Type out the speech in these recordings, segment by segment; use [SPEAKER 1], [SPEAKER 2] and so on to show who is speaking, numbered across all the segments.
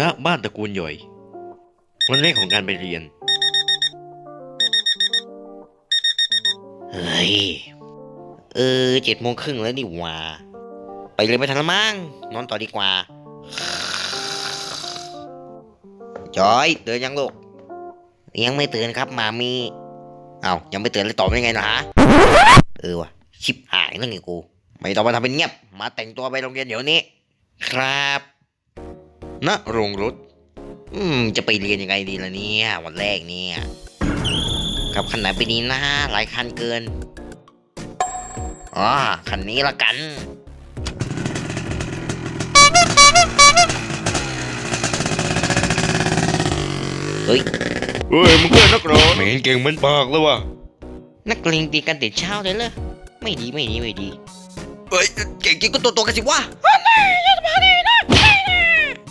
[SPEAKER 1] ณบ้านตระกูลหย่อย วันแรกของการไปเรียน เฮ้ย เออเจ็ดโมงครึ่งแล้วนี่หว่า ไปเลยไม่ทันละมั้งนอนต่อดีกว่า จอยเตือนยังลูก ยังไม่ตื่นครับมามี เอ้ายังไม่ตื่นเลยตอบได้ไงนะฮะ เออวะชิบหายแล้วไงกู ไม่ต้องมาทำเป็นเงียบ มาแต่งตัวไปโรงเรียนเดี๋ยวนี้ ครับ ณโรงรถ อืม จะไปเรียนยังไงดีล่ะเนี่ย วันแรกเนี่ยขับคันไหนไปดีนะหลายคันเกินอ๋อคันนี้ละกันเฮ้ย
[SPEAKER 2] เฮ้ยมึงเพื่อนนักเหรอไม่เห็นเก่งเหมือนปากแล้ววะ
[SPEAKER 1] นักเลงตีกันแต่เช้าเลยเหรอไม่ดีไม่ดีไม่ดีเฮ้ยเก่งจริงก็ตัวตัวกันสิวะ
[SPEAKER 2] มึ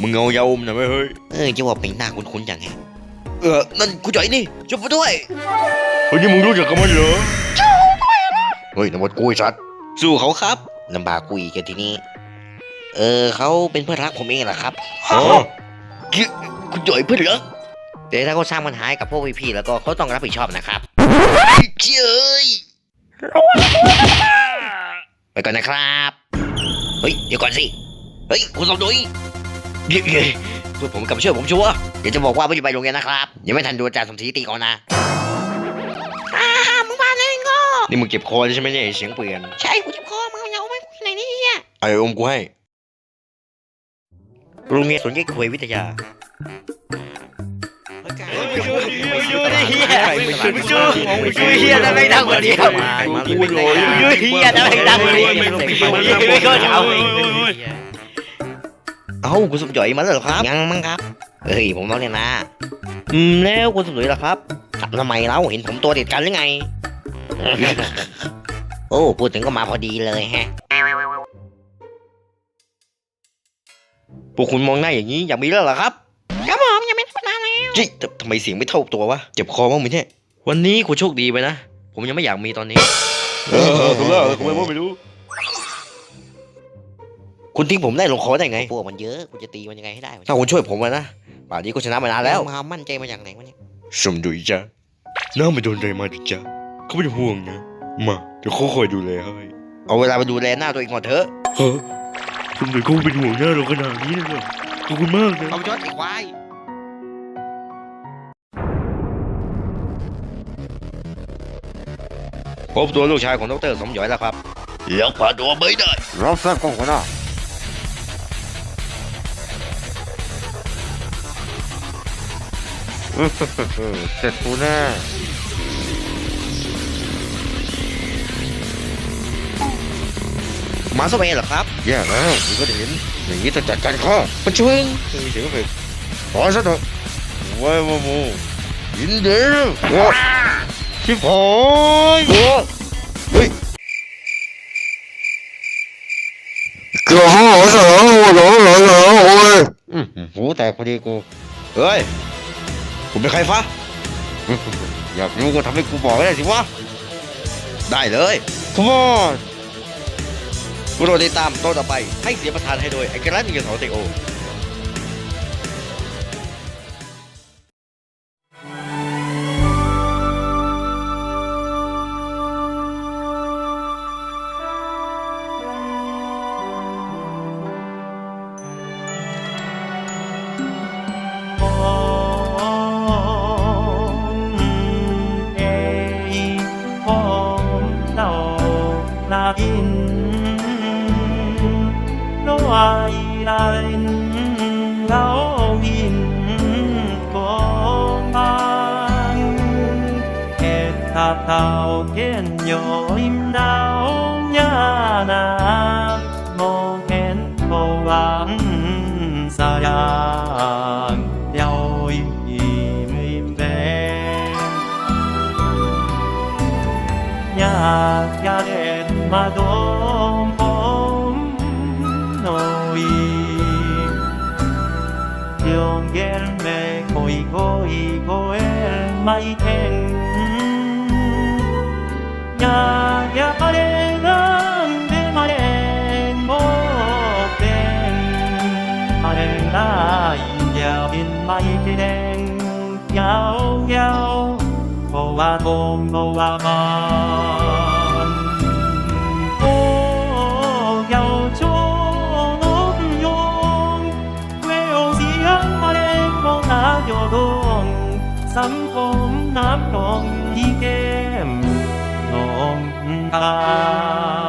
[SPEAKER 2] งเอายาอมหน่อยไหมเฮ้ย
[SPEAKER 1] เออจะว่าเป็นหน้าคุ้นๆอย่างไงเออ นั่นกูจ่อยนี่ช่วยผมด้วย
[SPEAKER 2] เฮ้ยนี่มึงรู้จักกับมันเหรอเฮ้ยนวัดกูไอ้สัตว์
[SPEAKER 1] สู้เขาครับลำบากกูอีกอะทีนี้ เออเขาเป็นเพื่อนรักผมเองแหละครับ
[SPEAKER 2] อ๋อ
[SPEAKER 1] คือคุณจ่อยเพื่อนรักแต่ถ้าเขาสร้างปัญหาให้กับพวกพี่ๆแล้วก็เขาต้องรับผิดชอบนะครับเจ้ยไปก่อนนะครับ เฮ้ยเดี๋ยวก่อนสิ เฮ้ย คุณสมดุย เย้เย้พื่อนผมกับมาช่วยผมชัวร์เดี๋ยวจะบอกว่าไม่จะไปโรงเรียนนะครับยังไม่ทันดูอาจารย์สมศรีตีก่อนนะอ่ามึงมาเลยงอ
[SPEAKER 2] นี่มึงเก็บคอใช่ไหมเนี่ยไอ้เสียงเปลี่ยน
[SPEAKER 1] ใช่กูจะคอมึงเอาเงาไหมกูไหนนี่อะ
[SPEAKER 2] ไอ้อมกูให้
[SPEAKER 1] โรงเรียนสวนแก้คุยวิทยา
[SPEAKER 2] ช่วยดิไม่ช่วยดิเหี้ย
[SPEAKER 1] ไม่ช่วย
[SPEAKER 2] ไม่ช่วย
[SPEAKER 1] ไม่ช่วยเหี้ยทำไมดังกว่านี้ครับ
[SPEAKER 2] กูไม่รู้
[SPEAKER 1] ไม่ช่วยเหี้ยทำไมดังกว่านี้ไม่เข้าใจเอา เอ้าคุณสมจ่อยมาแล้วเหรอครับ ยังมั้งครับเฮ้ยผมร้องเนี่ยนะ อืมแล้วคุณสมจ่อยล่ะครับถามทำไมเราเห็นผมตัวเด็ดกันหรือไง โอ้พูดถึงก็มาพอดีเลยฮะ
[SPEAKER 2] พวกคุณมองหน้าอย่างนี้อยากมีแล้วเหรอครับ
[SPEAKER 1] ครับผมยังไม่ธรรมดาแล้ว
[SPEAKER 2] จิแต่ทำไมเสียงไม่เท่าตัววะเจ็บคอบ้างไหมเนี่ย
[SPEAKER 1] วันนี้คุณโชคดีไปนะผมยังไม่อยากมีตอนนี้
[SPEAKER 2] เออถูกแล้วทำไมไม่รู้
[SPEAKER 1] คุณทิ้งผมได้ลงคอได้ไงพวกมันเยอะคุณจะตีมันยังไงให้ได้วะถ้าคุณช่วยผมอะนะป่านนี้กูชนะมานานแล้วมามั่นใจมาอย่างไหนวะเนี่ย
[SPEAKER 2] สมดุยจ้ะน้าไม่โดนอะไรมาดิจ้ะเขาเป็นห่วงนะมาเดี๋ยวเขาคอยดูแลให้
[SPEAKER 1] เอาเวลาไปดูแลหน้าตัวเองก่อนเถอะ
[SPEAKER 2] เฮ้ยสมดุยเขาเป็นห่วงหน้าเราขนาดนี้เลยเหรอขอบคุณมากนะ
[SPEAKER 1] เอาจอดไอ้ควายพบตัวลูกชายของดรสมหยอยแล้วครับ
[SPEAKER 2] แล้วพาตัวไม่ได้
[SPEAKER 1] รับทราบกองหัวหน้า
[SPEAKER 2] เสร็จกูแน่
[SPEAKER 1] มาสเปนเหรอครับ
[SPEAKER 2] แย่แล้วมึงก็เห็นอย่างนี้ต้องจัดการข้อมันช่วยเสียงเผ็ดขอซะเถอะไว้มาโมยินดีโอ้ชิบหายโอ้เฮ้ยกระหัวสองหัวหลงหลงหลงโอ้ยอืมหูแตกพอดีกู เฮ้ย กูเป็นใครฟะอยากรู้ก็ทำให้กูบอกได้สิวะ
[SPEAKER 1] ได้เลย
[SPEAKER 2] Come on
[SPEAKER 1] โปรดติดตามตอนต่อไปให้เสียงประธานให้โดยไอ้กระนั้นยิงเสาเตโอ
[SPEAKER 3] lạnh ngáo nhìn có mang. Hết thà thào khen nhỏ im đau nhà nào 便米記定悠悠，無話夢無話夢，我又做我不用，為何是因我的夢那又動，心痛難講已經弄不開。